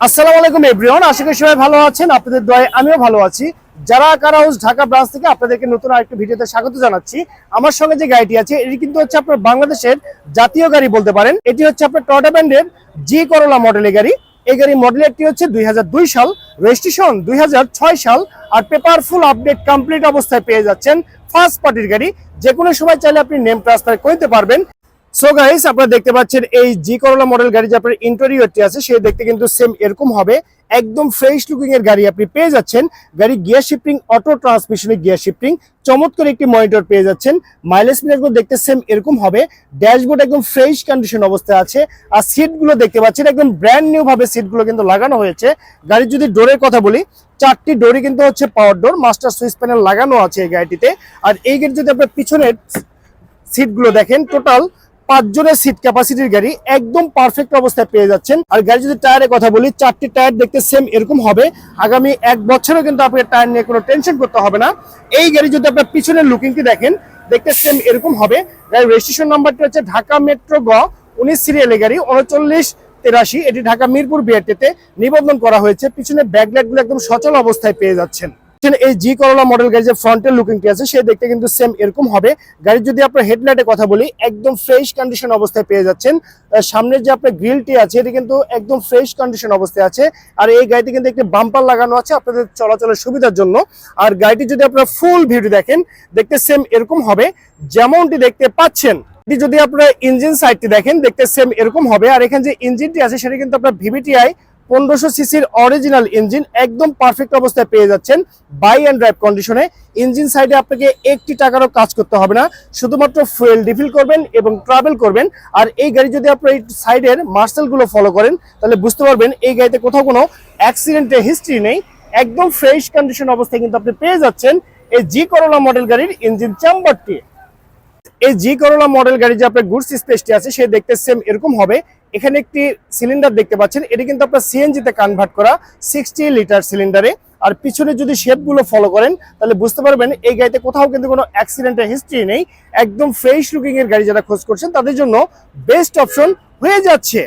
আসসালামু আলাইকুম এভরিওয়ান আশা করি সবাই ভালো আছেন, আপনাদের দয়ে আমিও ভালো আছি। যারা কার হাউস ঢাকা ব্রাঞ্চ থেকে, আপনাদেরকে নতুন আরেকটি ভিডিওতে স্বাগত জানাচ্ছি। আমার সঙ্গে যে গাড়িটি আছে, এটি কিন্তু হচ্ছে আপনার বাংলাদেশের জাতীয় গাড়ি বলতে পারেন। এটি হচ্ছে আপনার টয়টা ব্র্যান্ডের জি করোলা মডেলের গাড়ি। এই গাড়ি মডেলেরটি হচ্ছে দুই হাজার দুই সাল রেজিস্ট্রেশন দুই হাজার ছয় সাল, আর পেপার ফুল আপডেট কমপ্লিট অবস্থায় পেয়ে যাচ্ছেন ফার্স্ট পার্টির গাড়ি। যে কোনো সময় চাইলে আপনি নেম ট্রান্সফার করতে পারবেন। সো গাইস আপনারা দেখতে পাচ্ছেন এই জি করোলা মডেল গাড়ি যে আপনার ইন্টেরিয়রটি আছে, সে দেখতে কিন্তু সেম এরকম হবে। একদম ফ্রেশ লুকিং এর গাড়ি আপনি পেয়ে যাচ্ছেন। গাড়ি গিয়ার শিফটিং অটো ট্রান্সমিশনের গিয়ার শিফটিং চমৎকার একটি মনিটর পেয়ে যাচ্ছেন। মাইলেজ মিটারগুলো দেখতে সেম এরকম হবে। ড্যাশবোর্ড একদম ফ্রেশ কন্ডিশন অবস্থায় আছে। আর সিটগুলো দেখতে পাচ্ছেন, একদম ব্র্যান্ড নিউ ভাবে সিটগুলো কিন্তু লাগানো হয়েছে। গাড়ির যদি ডোরের কথা বলি, চারটি ডোরই কিন্তু হচ্ছে power door master switch panel লাগানো আছে এই গাড়িটিতে। আর এই গাড়ি যদি আপনার পিছনের সিটগুলো দেখেন টোটাল পাঁচজনের সিট ক্যাপাসিটির গাড়ি একদম পারফেক্ট অবস্থায় পেয়ে যাচ্ছেন। আর গাড়ি যদি টায়ারের কথা বলি, চারটি টায়ার দেখতে সেম এরকম হবে। আগামী এক বছরও কিন্তু আপনার টায়ার নিয়ে কোনো টেনশন করতে হবে না। এই গাড়ি যদি আপনার পিছনের লুকিংটি দেখেন, দেখতে সেম এরকম হবে। গাড়ির রেজিস্ট্রেশন নাম্বারটি হচ্ছে ঢাকা মেট্রো গ, উনিশ সিরিয়ালের গাড়ি, উনচল্লিশ তেরাশি। এটি ঢাকা মিরপুর বিআরটিতে নিবন্ধন করা হয়েছে। পিছনে ব্যাকলাইটগুলো একদম সচল অবস্থায় পেয়ে যাচ্ছেন। এই জি করোলা মডেল গাড়ি যে ফ্রন্টের লুকিংটি আছে, সে দেখতে কিন্তু সেম এরকম হবে। গাড়ির যদি আপনার হেডলাইটের কথা বলি, একদম ফ্রেশ কন্ডিশন অবস্থায় পেয়ে যাচ্ছেন। সামনের যে আপনার গ্রিলটি আছে, এটি কিন্তু একদম ফ্রেশ কন্ডিশন অবস্থায় আছে। আর এই গাড়িতে কিন্তু একটি বাম্পার লাগানো আছে আপনাদের চলাচলের সুবিধার জন্য। আর গাড়িটি যদি আপনারা ফুল ভিডিও দেখেন, দেখতে সেম এরকম হবে, যেমনটি দেখতে পাচ্ছেন। এটি যদি আপনারা ইঞ্জিন সাইডটি দেখেন, দেখতে সেম এরকম হবে। আর এখানে যে ইঞ্জিনটি আছে, সেটা কিন্তু আপনার ভিভিটিআই পনেরোশো সিসির অরিজিনাল ইঞ্জিন একদম পারফেক্ট অবস্থায় পেয়ে যাচ্ছেন বাই অ্যান্ড ড্রাইভ কন্ডিশনে ইঞ্জিন সাইডে আপনাকে একটি টাকারও কাজ করতে হবে না। শুধুমাত্র ফুয়েল রিফিল করবেন এবং ট্রাভেল করবেন। আর এই গাড়ি যদি আপনার এই সাইডের মার্সেলগুলো ফলো করেন, তাহলে বুঝতে পারবেন এই গাড়িতে কোথাও কোনো অ্যাক্সিডেন্টের হিস্ট্রি নেই। একদম ফ্রেশ কন্ডিশন অবস্থায় কিন্তু আপনি পেয়ে যাচ্ছেন এই জি করোলা মডেল গাড়ির ইঞ্জিন চেম্বারটি এই জি করোলা মডেল গাড়ি যে আপনার গুডস স্পেসটি আছে, সে দেখতে সেম এরকম হবে। এখানে একটি সিলিন্ডার দেখতে পাচ্ছেন। এটি কিন্তু আপনার সিএনজি তে কনভার্ট করা সিক্সটি লিটার সিলিন্ডারে আর পিছনে যদি শেপগুলো ফলো করেন, তাহলে বুঝতে পারবেন এই গাড়িতে কোথাও কিন্তু কোনো অ্যাক্সিডেন্টের হিস্ট্রি নেই। একদম ফ্রেশ এর গাড়ি যারা খোঁজ করছেন, তাদের জন্য বেস্ট অপশন হয়ে যাচ্ছে।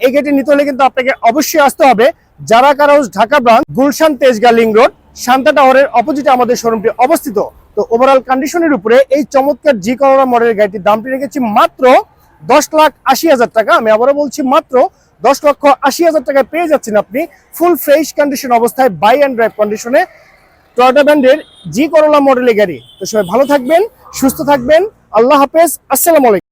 এই গাড়িটি নিতে হলে কিন্তু আপনাকে অবশ্যই আসতে হবে যারা কারাউস Dhaka branch Gulshan Tejgaon link road Shanta টাওয়ারের অপোজিটে আমাদের শোরুমটি অবস্থিত। তো ওভারঅল কন্ডিশনের উপরে এই চমৎকার জি করোলা মডেলের গাড়িটির দামটি রেখেছি মাত্র দশ লাখ আশি হাজার টাকা। আমি আবারও বলছি মাত্র দশ লক্ষ আশি হাজার টাকায় পেয়ে যাচ্ছেন আপনি ফুল ফ্রেশ কন্ডিশন অবস্থায় বাই অ্যান্ড ড্রাইভ কন্ডিশনে টয়োটা ব্র্যান্ডের জি করোলা মডেলের গাড়ি। তো সবাই ভালো থাকবেন, সুস্থ থাকবেন। আল্লাহ হাফেজ। আসসালামু আলাইকুম।